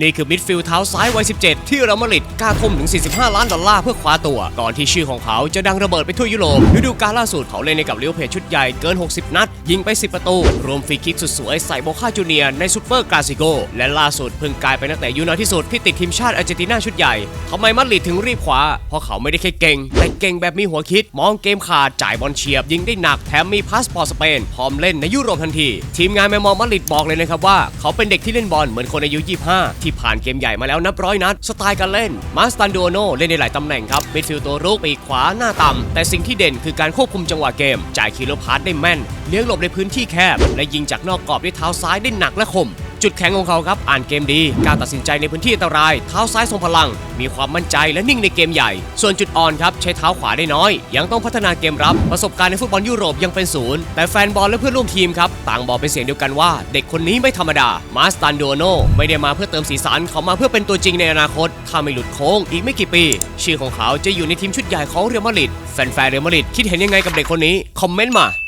นี่คือมิดฟิลด์เท้าซ้ายวัย 17 ที่เรอัลมาดริดกล้าทุ่มถึง 45 ล้านดอลลาร์เพื่อคว้าตัว ก่อนที่ชื่อของเขาจะดังระเบิดไปทั่วยุโรปฤดูกาลล่าสุดเขาเล่นในกับลิเวอร์พูลชุดใหญ่เกิน 60 นัด ยิงไป 10 ประตู รวมฟรีคิกสุดสวยใส่โบคาจูเนียในซูเปอร์กาซิโกและล่าสุดเพิ่งกลายเป็นนักเตะยุน้อยที่สุดที่ติดทีมชาติอาร์เจนตินาชุดใหญ่ทำไมมาดริดถึงรีบคว้าเพราะเขาไม่ได้แค่เก่ง แต่เก่งแบบมีหัวคิด มองเกมขาดจ่ายบอลเฉียบ ยิงได้หนักแถมมีพาสปอร์ตสเปนพร้อมเล่นในยุโรปทันที ทีมงานแมมมอมาดริดบอกเลยนะครับว่าเขาเป็นเด็กที่เล่นบอลเหมือนคนอายุ 25ที่ผ่านเกมใหญ่มาแล้วนับร้อยนัด สไตล์การเล่น มาสตันโดโนเล่นในหลายตำแหน่งครับมิดฟิลด์ตัวรุกปีกขวาหน้าต่ำแต่สิ่งที่เด่นคือการควบคุมจังหวะเกม จ่ายคีโลพาสได้แม่น เลี้ยงหลบในพื้นที่แคบ และยิงจากนอกกรอบด้วยเท้าซ้ายได้หนักและคม จุดแข็งของเขาครับ อ่านเกมดีการตัดสินใจในพื้นที่อันตราย เท้าซ้ายทรงพลัง มีความมั่นใจและนิ่งในเกมใหญ่ ส่วนจุดอ่อนครับใช้เท้าขวาได้น้อย ยังต้องพัฒนาเกมรับ ประสบการณ์ในฟุตบอลยุโรปยังเป็นศูนย์แต่แฟนบอลและเพื่อนร่วมทีมครับต่างบอกเป็นเสียงเดียวกันว่า เด็กคนนี้ไม่ธรรมดามาสตันโดโนไม่ได้มาเพื่อเติมสีสันเขามาเพื่อเป็นตัวจริงในอนาคตถ้าไม่หลุดโค้งอีกไม่กี่ปี ชื่อของเขาจะอยู่ในทีมชุดใหญ่ของเรอัลมาดริดแฟนๆเรอัลมาดริดคิดเห็นยังไงกับเด็กคนนี้คอมเมนต์มา